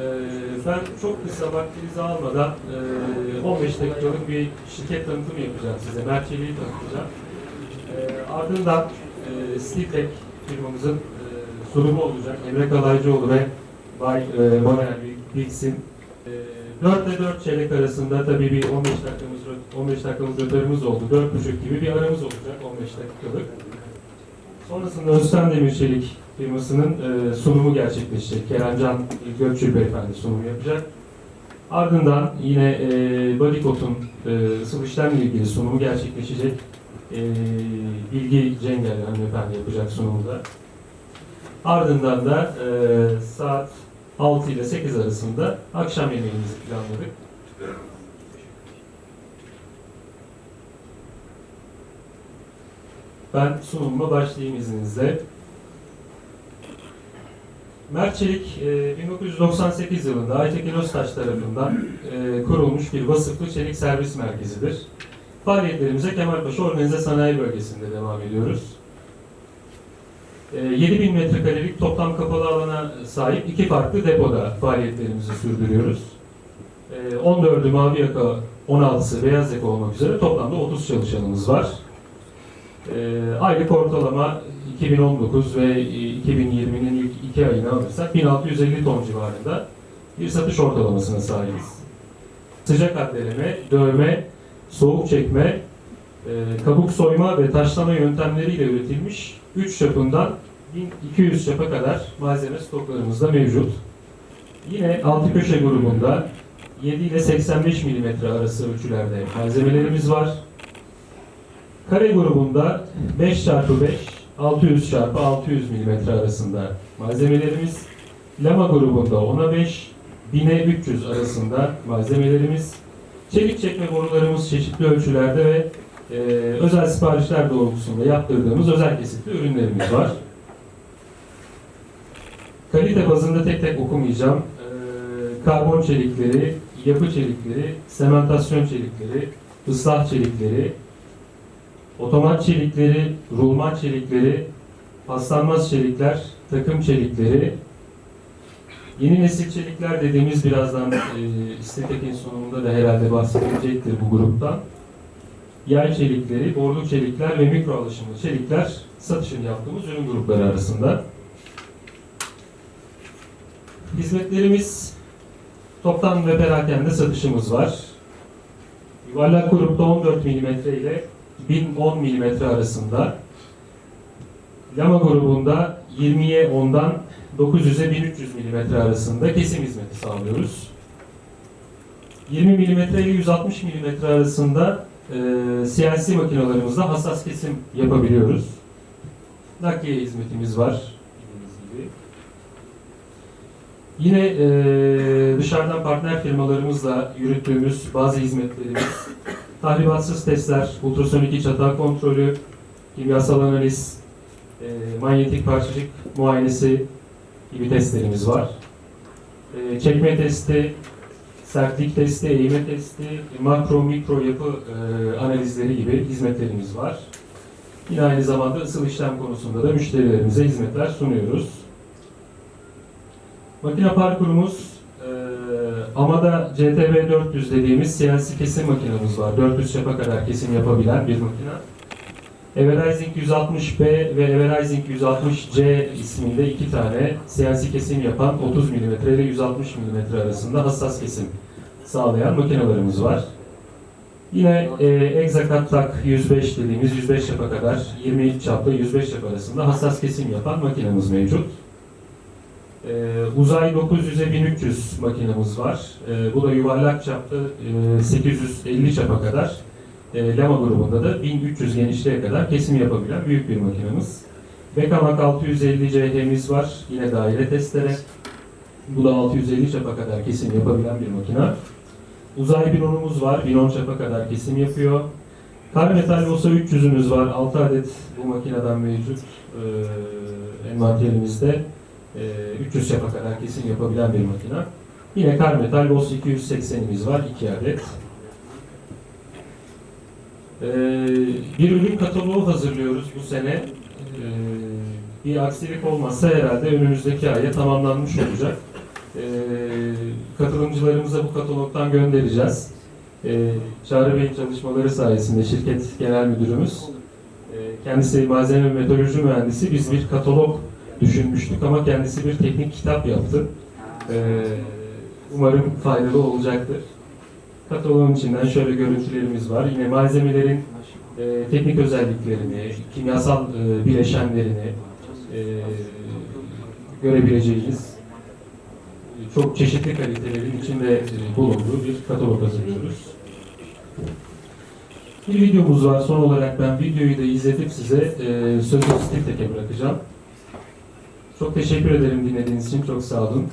Ee, ben çok kısa vaktinizi almadan e, 15 dakikalık bir şirket tanıtımı yapacağım size. Merçeli'yi tanıtacağım. Ee, ardından e, Stiltek firmamızın e, sunumu olacak. Emre Kalaycıoğlu ve Bay e, Manuel Bilsin. E, 4 ile 4 çeyrek arasında tabii bir 15 dakikamız, 15 dakikamız rötarımız oldu. 4.30 gibi bir aramız olacak 15 dakikalık. Sonrasında Özkan Demirçelik firmasının e, sunumu gerçekleşecek. Keremcan Gökçül Beyefendi sunumu yapacak. Ardından yine e, Bodycoat'un e, sıvı işlemle ilgili sunumu gerçekleşecek. E, Bilgi Cengel hanımefendi yapacak sunumda. Ardından da e, saat 6 ile 8 arasında akşam yemeğimizi planladık. Ben sunumuma başlayayım izninizle. Mert Çelik, e, 1998 yılında Aytekin Öztaş tarafından e, kurulmuş bir vasıflı çelik servis merkezidir. Faaliyetlerimize Kemalpaşa Organize Sanayi Bölgesi'nde devam ediyoruz. E, 7000 metrekarelik toplam kapalı alana sahip iki farklı depoda faaliyetlerimizi sürdürüyoruz. E, 14'ü mavi yaka, 16'sı beyaz yaka olmak üzere toplamda 30 çalışanımız var. E, aylık ortalama 2019 ve 2020'nin ilk iki ayını alırsak 1650 ton civarında bir satış ortalamasına sahibiz. Sıcak addeleme, dövme, soğuk çekme, e, kabuk soyma ve taşlama yöntemleriyle üretilmiş 3 çapından 1200 çapa kadar malzeme stoklarımızda mevcut. Yine altı köşe grubunda 7 ile 85 mm arası ölçülerde malzemelerimiz var. Kare grubunda 5 çarpı 5 600 çarpı 600 mm arasında malzemelerimiz. Lama grubunda 10'a 5 1000'e 300 arasında malzemelerimiz. Çelik çekme borularımız çeşitli ölçülerde ve e, özel siparişler doğrultusunda yaptırdığımız özel kesitli ürünlerimiz var. Kalite bazında tek tek okumayacağım. E, karbon çelikleri, yapı çelikleri, sementasyon çelikleri, ıslah çelikleri, otomat çelikleri, rulman çelikleri, paslanmaz çelikler, takım çelikleri, yeni nesil çelikler dediğimiz birazdan e, İstetek'in sonunda da herhalde bahsedilecektir bu gruptan. Yay çelikleri, borlu çelikler ve mikro alışımlı çelikler satışını yaptığımız ürün grupları arasında. Hizmetlerimiz toptan ve perakende satışımız var. Yuvarlak grupta 14 mm ile 1010 mm arasında. Lama grubunda 20'ye 10'dan 900'e 1300 mm arasında kesim hizmeti sağlıyoruz. 20 mm ile 160 mm arasında e, CNC makinalarımızda hassas kesim yapabiliyoruz. Nakliye hizmetimiz var. gibi. Yine e, dışarıdan partner firmalarımızla yürüttüğümüz bazı hizmetlerimiz tahribatsız testler, ultrasonik iç hata kontrolü, kimyasal analiz, e, manyetik parçacık muayenesi gibi testlerimiz var. E, çekme testi, sertlik testi, eğime testi, makro mikro yapı e, analizleri gibi hizmetlerimiz var. Yine aynı zamanda ısıl işlem konusunda da müşterilerimize hizmetler sunuyoruz. Makine parkurumuz Amada CTB 400 dediğimiz CNC kesim makinamız var. 400 çapa kadar kesim yapabilen bir makine. Everizing 160B ve Everizing 160C isminde iki tane CNC kesim yapan 30 mm ile 160 mm arasında hassas kesim sağlayan makinelerimiz var. Yine e, Exacat Tak 105 dediğimiz 105 çapa kadar 20 çapla 105 çap arasında hassas kesim yapan makinemiz mevcut. Ee, uzay 900'e 1300 makinamız var. Ee, bu da yuvarlak çapta e, 850 çapa kadar. E, Lama grubunda da 1300 genişliğe kadar kesim yapabilen büyük bir makinamız. Bekamak 650 CH'miz var. Yine daire testere. Bu da 650 çapa kadar kesim yapabilen bir makina. Uzay binonumuz var. Binon çapa kadar kesim yapıyor. Kar metal olsa 300'ümüz var. 6 adet bu makineden mevcut e, envanterimizde. E, 300 çapa kadar kesim yapabilen bir makina. Yine kar metal Boss 280'imiz var 2 adet. E, bir ürün kataloğu hazırlıyoruz bu sene. E, Bir aksilik olmazsa herhalde önümüzdeki aya tamamlanmış olacak. Ee, katılımcılarımıza bu katalogdan göndereceğiz. Ee, Çağrı Bey'in çalışmaları sayesinde şirket genel müdürümüz, e, kendisi malzeme ve meteoroloji mühendisi, biz bir katalog düşünmüştük ama kendisi bir teknik kitap yaptı. Ee, umarım faydalı olacaktır. Kataloğun içinden şöyle görüntülerimiz var. Yine malzemelerin e, teknik özelliklerini, kimyasal e, bileşenlerini e, görebileceğiniz çok çeşitli kalitelerin içinde bulunduğu bir katalog hazırlıyoruz. Bir videomuz var. Son olarak ben videoyu da izletip size e, sözü Stiltek'e bırakacağım. Çok teşekkür ederim dinlediğiniz için. Çok sağ olun.